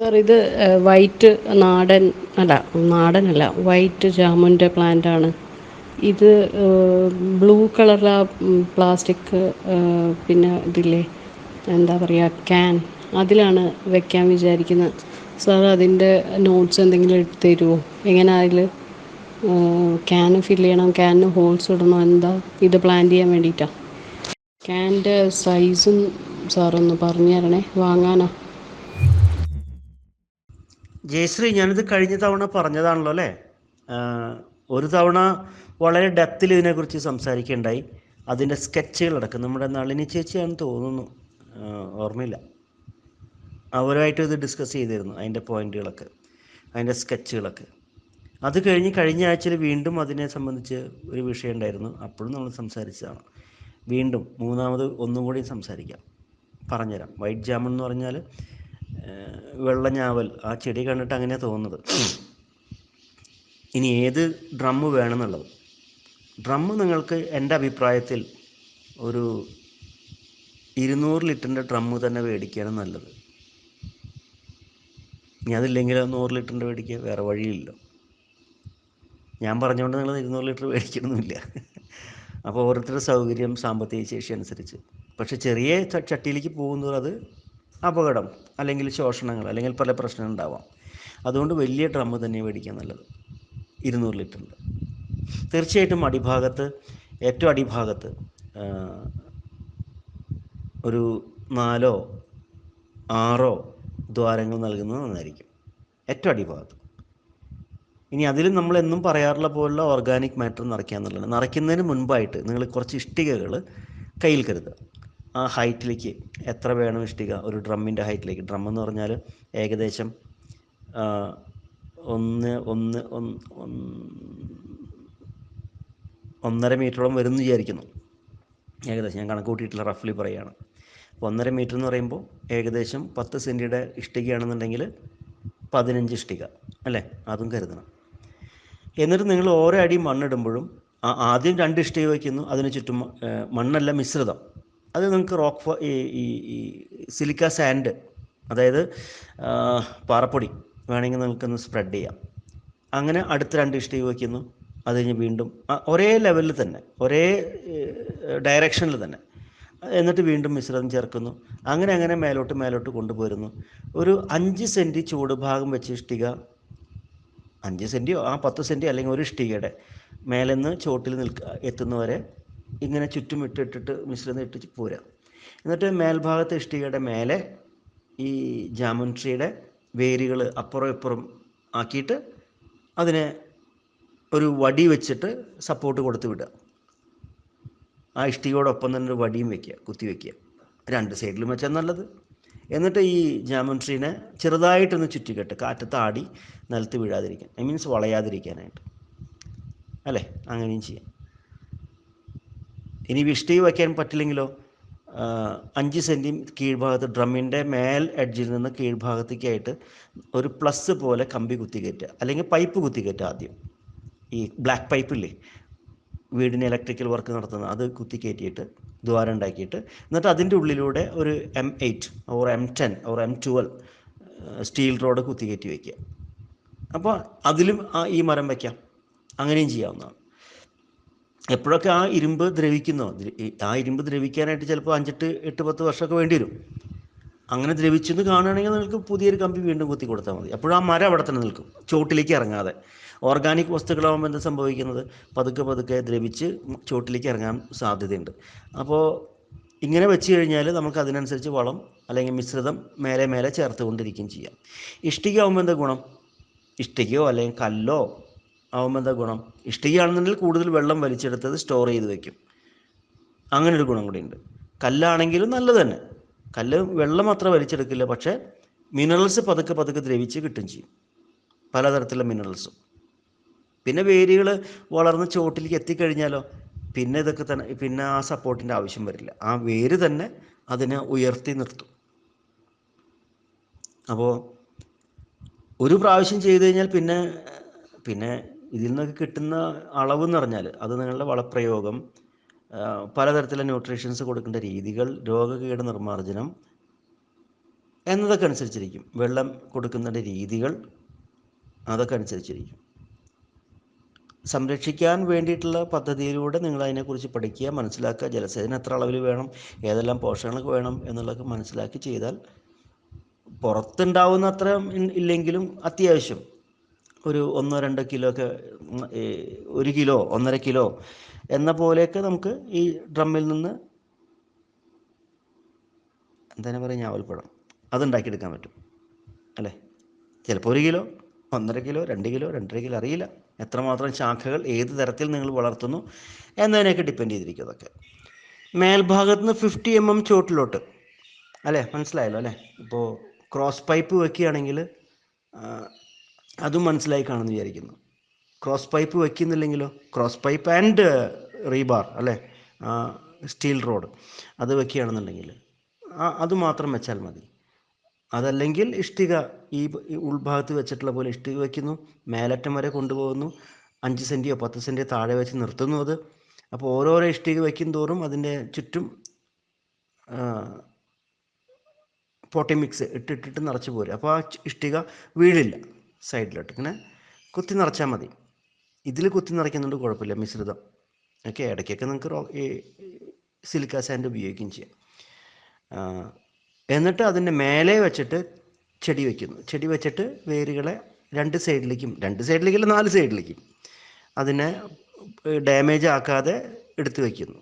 ഇത് വൈറ്റ് നാടൻ അല്ല നാടനല്ല വൈറ്റ് ജാമുന്റെ പ്ലാന്റ് ആണ് ഇത് ബ്ലൂ കളറിലെ പ്ലാസ്റ്റിക് പിന്നെ ഇതില്ലേ എന്താ പറയുക ക്യാൻ അതിലാണ് വെക്കാൻ വിചാരിക്കുന്നത്. സാർ അതിന്റെ നോട്ട്സ് എന്തെങ്കിലും എടുത്ത് തരുമോ എങ്ങനെ അതിൽ ക്യാൻ ഫില്ല് ചെയ്യണം ക്യാനിന് ഹോൾസ് ഇടണോ എന്താ? ഇത് പ്ലാൻ ചെയ്യാൻ വേണ്ടിയിട്ടാണ് ക്യാന്റെ സൈസും സാറൊന്ന് പറഞ്ഞു തരണേ. വാങ്ങാനാ? ജയശ്രീ ഞാനിത് കഴിഞ്ഞ തവണ പറഞ്ഞതാണല്ലോ അല്ലേ? ഒരു തവണ വളരെ ഡെപ്തിൽ ഇതിനെക്കുറിച്ച് സംസാരിക്കുകയുണ്ടായി. അതിന്റെ സ്കെച്ചുകളടക്കം നമ്മുടെ നളിനി ചേച്ചിയാണെന്ന് തോന്നുന്നു. ഓർമ്മയില്ല. അവരുമായിട്ട് ഇത് ഡിസ്കസ് ചെയ്തിരുന്നു അതിന്റെ പോയിന്റുകളൊക്കെ അതിന്റെ സ്കെച്ചുകളൊക്കെ. അത് കഴിഞ്ഞ് കഴിഞ്ഞ ആഴ്ചയിൽ വീണ്ടും അതിനെ സംബന്ധിച്ച് ഒരു വിഷയം ഉണ്ടായിരുന്നു. അപ്പോഴും നമ്മൾ സംസാരിച്ചതാണ്. വീണ്ടും മൂന്നാമത് ഒന്നും കൂടി സംസാരിക്കാം. പറഞ്ഞുതരാം. വൈറ്റ് ജാമൺ എന്ന് പറഞ്ഞാൽ വെള്ള ഞാവൽ ആ ചെടി കണ്ടിട്ട് അങ്ങനെയാണ് തോന്നുന്നത്. ഇനി ഏത് ഡ്രമ്മ് വേണമെന്നുള്ളത്? ഡ്രമ്മ് നിങ്ങൾക്ക് എന്റെ അഭിപ്രായത്തിൽ ഒരു ഇരുന്നൂറ് ലിറ്ററിന്റെ ഡ്രമ്മ് തന്നെ മേടിക്കുകയാണ് നല്ലത്. ഇനി അതില്ലെങ്കിൽ നൂറ് ലിറ്ററിന്റെ മേടിക്കുക വേറെ വഴിയില്ല. ഞാൻ പറഞ്ഞുകൊണ്ട് നിങ്ങൾ ഇരുന്നൂറ് ലിറ്റർ മേടിക്കണമെന്നില്ല അപ്പോൾ ഓരോരുത്തരുടെ സൗകര്യം സാമ്പത്തിക ശേഷി അനുസരിച്ച്. പക്ഷെ ചെറിയ ചട്ടിയിലേക്ക് പോകുന്നത് അത് അപകടം അല്ലെങ്കിൽ ശോഷണങ്ങൾ അല്ലെങ്കിൽ പല പ്രശ്നങ്ങൾ ഉണ്ടാവാം. അതുകൊണ്ട് വലിയ ഡ്രമ്മ് തന്നെ മേടിക്കാൻ നല്ലത്. ഇരുന്നൂറ് ലിറ്ററിന്റെ തീർച്ചയായിട്ടും അടിഭാഗത്ത് ഏറ്റവും അടിഭാഗത്ത് ഒരു നാലോ ആറോ ദ്വാരങ്ങൾ നൽകുന്നത് നന്നായിരിക്കും. ഏറ്റവും അടിഭാഗത്ത്. ഇനി അതിലും നമ്മൾ എന്നും പറയാറുള്ള പോലുള്ള ഓർഗാനിക് മാറ്റർ നിറയ്ക്കുക എന്നുള്ളതാണ്. നിറയ്ക്കുന്നതിന് മുൻപായിട്ട് നിങ്ങൾ കുറച്ച് ഇഷ്ടികകൾ കയ്യിൽ കരുതുക. ആ ഹൈറ്റിലേക്ക് എത്ര വേണം ഇഷ്ടിക? ഒരു ഡ്രമ്മിന്റെ ഹൈറ്റിലേക്ക്. ഡ്രം എന്ന് പറഞ്ഞാൽ ഏകദേശം ഒന്ന് ഒന്ന് ഒന്നര മീറ്ററോളം വരുന്നു വിചാരിക്കുന്നു. ഏകദേശം ഞാൻ കണക്ക് കൂട്ടിയിട്ടില്ല റഫ്ലി പറയുകയാണ്. ഒന്നര മീറ്റർ എന്ന് പറയുമ്പോൾ ഏകദേശം പത്ത് സെന്റിയുടെ ഇഷ്ടികയാണെന്നുണ്ടെങ്കിൽ പതിനഞ്ച് ഇഷ്ടിക അല്ലേ? അതും കരുതണം. എന്നിട്ട് നിങ്ങൾ ഓരോ അടി മണ്ണിടുമ്പോഴും ആദ്യം രണ്ട് ഇഷ്ടിക വയ്ക്കുന്നു അതിന് ചുറ്റും മണ്ണല്ല മിശ്രിതം. അത് നിങ്ങൾക്ക് റോക്ക് ഈ ഈ സിലിക്ക സാൻഡ് അതായത് പാറപ്പൊടി വേണമെങ്കിൽ നിങ്ങൾക്കൊന്ന് സ്പ്രെഡ് ചെയ്യാം. അങ്ങനെ അടുത്ത രണ്ട് ഇഷ്ടിക വയ്ക്കുന്നു. അത് കഴിഞ്ഞ് വീണ്ടും ഒരേ ലെവലിൽ തന്നെ ഒരേ ഡയറക്ഷനിൽ തന്നെ. എന്നിട്ട് വീണ്ടും മിശ്രിതം ചേർക്കുന്നു. അങ്ങനെ അങ്ങനെ മേലോട്ട് മേലോട്ട് കൊണ്ടുപോരുന്നു. ഒരു അഞ്ച് സെന്റ് ചൂട് ഭാഗം വെച്ച് ഇഷ്ടിക അഞ്ച് സെന്റിയോ ആ പത്ത് സെന്റ് അല്ലെങ്കിൽ ഒരു ഇഷ്ടികയുടെ മേലെന്ന് ചോട്ടിൽ നിൽക്കുക എത്തുന്നവരെ ഇങ്ങനെ ചുറ്റും ഇട്ടിട്ടിട്ട് മിശ്രിതം ഇട്ട് പോരാ. എന്നിട്ട് മേൽഭാഗത്തെ ഇഷ്ടികയുടെ മേലെ ഈ ജാമൻട്രിയുടെ വേരുകൾ അപ്പുറം ഇപ്പുറം ആക്കിയിട്ട് അതിനെ ഒരു വടി വെച്ചിട്ട് സപ്പോർട്ട് കൊടുത്ത് വിടുക. ആ ഇഷ്ടികയോടൊപ്പം തന്നെ ഒരു വടിയും വെക്കുക കുത്തി വെക്കുക. രണ്ട് സൈഡിലും വെച്ചാൽ നല്ലത്. എന്നിട്ട് ഈ ജാമൻട്രീനെ ചെറുതായിട്ടൊന്ന് ചുറ്റിക്കെട്ട് കാറ്റത്ത് ആടി നിലത്ത് വീഴാതിരിക്കാൻ. ഐ മീൻസ് വളയാതിരിക്കാനായിട്ട്. അല്ലേ? അങ്ങനെയും ചെയ്യാം. ഇനി വിഷ്ടി വയ്ക്കാൻ പറ്റില്ലെങ്കിലോ? അഞ്ച് സെന്റി കീഴ്ഭാഗത്ത് ഡ്രമ്മിന്റെ മേൽ എഡ്ജിൽ നിന്ന് കീഴ്ഭാഗത്തേക്കായിട്ട് ഒരു പ്ലസ് പോലെ കമ്പി കുത്തി കയറ്റുക അല്ലെങ്കിൽ പൈപ്പ് കുത്തി കയറ്റുക ആദ്യം. ഈ ബ്ലാക്ക് പൈപ്പില്ലേ? വീടിന് ഇലക്ട്രിക്കൽ വർക്ക് നടത്തുന്ന അത് കുത്തി കയറ്റിയിട്ട് ദ്വാരം ഉണ്ടാക്കിയിട്ട് എന്നിട്ട് അതിന്റെ ഉള്ളിലൂടെ ഒരു M eight or M ten or M twelve steel rod കുത്തി കയറ്റി വയ്ക്കുക. അപ്പോൾ അതിലും ഈ മരം വയ്ക്കാം. അങ്ങനെയും ചെയ്യാവുന്നതാണ്. എപ്പോഴൊക്കെ ആ ഇരുമ്പ് ദ്രവിക്കുന്നോ? ആ ഇരുമ്പ് ദ്രവിക്കാനായിട്ട് ചിലപ്പോൾ അഞ്ചെട്ട് എട്ട് പത്ത് വർഷമൊക്കെ വേണ്ടി വരും. അങ്ങനെ ദ്രവിച്ചെന്ന് കാണുകയാണെങ്കിൽ നിങ്ങൾക്ക് പുതിയൊരു കമ്പി വീണ്ടും കുത്തി കൊടുത്താൽ മതി. അപ്പോഴും ആ മരം അവിടെ തന്നെ നിൽക്കും ചോട്ടിലേക്ക് ഇറങ്ങാതെ. ഓർഗാനിക് വസ്തുക്കളാകുമ്പോൾ എന്താ സംഭവിക്കുന്നത്? പതുക്കെ പതുക്കെ ദ്രവിച്ച് ചോട്ടിലേക്ക് ഇറങ്ങാൻ സാധ്യതയുണ്ട്. അപ്പോൾ ഇങ്ങനെ വെച്ച് കഴിഞ്ഞാൽ നമുക്ക് അതിനനുസരിച്ച് വളം അല്ലെങ്കിൽ മിശ്രിതം മേലെ മേലെ ചേർത്തുകൊണ്ടിരിക്കുകയും ചെയ്യാം. ഇഷ്ടിക ആകുമ്പോൾ എന്താ ഗുണം? ഇഷ്ടികയോ അല്ലെങ്കിൽ കല്ലോ എന്താ ഗുണം ഇഷ്ടികയാണെന്നുണ്ടെങ്കിൽ കൂടുതൽ വെള്ളം വലിച്ചെടുത്തത് സ്റ്റോർ ചെയ്ത് വെക്കും. അങ്ങനെ ഒരു ഗുണം കൂടി ഉണ്ട് കല്ലാണെങ്കിലും നല്ലത് തന്നെ. കല്ല് വെള്ളം അത്ര വലിച്ചെടുക്കില്ല പക്ഷേ മിനറൽസ് പതുക്കെ പതുക്കെ ദ്രവിച്ച് കിട്ടും ചെയ്യും. പലതരത്തിലുള്ള മിനറൽസും പിന്നെ വേരുകൾ വളർന്ന് ചോട്ടിലേക്ക് എത്തിക്കഴിഞ്ഞാലോ പിന്നെ ഇതൊക്കെ തന്നെ പിന്നെ ആ സപ്പോർട്ടിന്റെ ആവശ്യം വരില്ല. ആ വേര് തന്നെ അതിനെ ഉയർത്തി നിർത്തും. അപ്പോൾ ഒരു പ്രാവശ്യം ചെയ്തു കഴിഞ്ഞാൽ പിന്നെ പിന്നെ ഇതിൽ നിന്നൊക്കെ കിട്ടുന്ന അളവ് എന്ന് പറഞ്ഞാൽ അത് നിങ്ങളുടെ വളപ്രയോഗം പലതരത്തിലുള്ള ന്യൂട്രീഷൻസ് കൊടുക്കേണ്ട രീതികൾ രോഗകീട നിർമ്മാർജനം എന്നതൊക്കെ അനുസരിച്ചിരിക്കും. വെള്ളം കൊടുക്കുന്നതിന്റെ രീതികൾ അതൊക്കെ അനുസരിച്ചിരിക്കും. സംരക്ഷിക്കാൻ വേണ്ടിയിട്ടുള്ള പദ്ധതിയിലൂടെ നിങ്ങൾ അതിനെക്കുറിച്ച് പഠിക്കുക മനസ്സിലാക്കുക ജലസേചനം എത്ര അളവിൽ വേണം ഏതെല്ലാം പോഷകങ്ങളൊക്കെ വേണം എന്നുള്ളതൊക്കെ മനസ്സിലാക്കി ചെയ്താൽ പുറത്തുണ്ടാവുന്ന അത്ര ഇല്ലെങ്കിലും അത്യാവശ്യം. ഒരു ഒന്നോ രണ്ടോ കിലോ ഒക്കെ ഒരു കിലോ ഒന്നര കിലോ എന്ന പോലെയൊക്കെ നമുക്ക് ഈ ഡ്രമ്മിൽ നിന്ന് എന്താണ് പറയുക ഞാവൽപ്പഴം അതുണ്ടാക്കിയെടുക്കാൻ പറ്റും. അല്ലേ? ചിലപ്പോൾ ഒരു കിലോ ഒന്നര കിലോ രണ്ട് കിലോ രണ്ടര കിലോ അറിയില്ല. എത്രമാത്രം ശാഖകൾ ഏത് തരത്തിൽ നിങ്ങൾ വളർത്തുന്നു എന്നതിനെയൊക്കെ ഡിപ്പെൻഡ് ചെയ്തിരിക്കും അതൊക്കെ. മേൽഭാഗത്ത് നിന്ന് ഫിഫ്റ്റി എം എം ചുവട്ടിലോട്ട്. അല്ലേ? മനസ്സിലായല്ലോ അല്ലേ? ഇപ്പോൾ ക്രോസ് പൈപ്പ് വെക്കുകയാണെങ്കിൽ അതും മനസ്സിലായി കാണുമെന്ന് വിചാരിക്കുന്നു. ക്രോസ് പൈപ്പ് വെക്കുന്നില്ലെങ്കിലോ? ക്രോസ് പൈപ്പ് ആൻഡ് റീബാർ അല്ലേ? സ്റ്റീൽ റോഡ് അത് വെക്കുകയാണെന്നുണ്ടെങ്കിൽ അത് മാത്രം വെച്ചാൽ മതി. അതല്ലെങ്കിൽ ഇഷ്ടിക ഈ ഉൾഭാഗത്ത് വെച്ചിട്ടുള്ള പോലെ ഇഷ്ടിക വയ്ക്കുന്നു മേലറ്റം വരെ കൊണ്ടുപോകുന്നു അഞ്ച് സെന്റിയോ പത്ത് സെന്റിയോ താഴെ വെച്ച് നിർത്തുന്നു അത്. അപ്പോൾ ഓരോരോ ഇഷ്ടിക വയ്ക്കും തോറും അതിന്റെ ചുറ്റും പോട്ടി മിക്സ് ഇട്ടിട്ടിട്ട് നിറച്ച് പോരും. അപ്പോൾ ആ ഇഷ്ടിക വീഴില്ല. സൈഡിലോട്ട്. ഇങ്ങനെ കുത്തി നിറച്ചാൽ മതി. ഇതിൽ കുത്തി നിറയ്ക്കുന്നുണ്ട് കുഴപ്പമില്ല മിശ്രിതം. ഓക്കെ ഇടയ്ക്കൊക്കെ നിങ്ങൾക്ക് സിലിക്ക സാൻഡ് ഉപയോഗിക്കുകയും ചെയ്യാം. എന്നിട്ട് അതിന്റെ മേലെ വെച്ചിട്ട് ചെടി വയ്ക്കുന്നു ചെടി വെച്ചിട്ട് വേരുകളെ രണ്ട് സൈഡിലേക്കും രണ്ട് സൈഡിലേക്കല്ല നാല് സൈഡിലേക്കും അതിനെ ഡാമേജ് ആക്കാതെ എടുത്തു വയ്ക്കുന്നു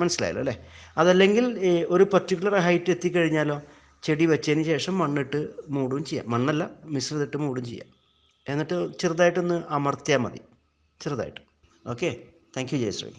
മനസ്സിലായല്ലോ അല്ലേ? അതല്ലെങ്കിൽ ഒരു പർട്ടിക്കുലർ ഹൈറ്റ് എത്തിക്കഴിഞ്ഞാലോ ചെടി വെച്ചതിന് ശേഷം മണ്ണിട്ട് മൂടുകയും ചെയ്യാം. മണ്ണല്ല മിശ്രിതിട്ട് മൂടുകയും ചെയ്യാം. എന്നിട്ട് ചെറുതായിട്ടൊന്ന് അമർത്തിയാൽ മതി. ചെറുതായിട്ട്. Okay thank you Jayashree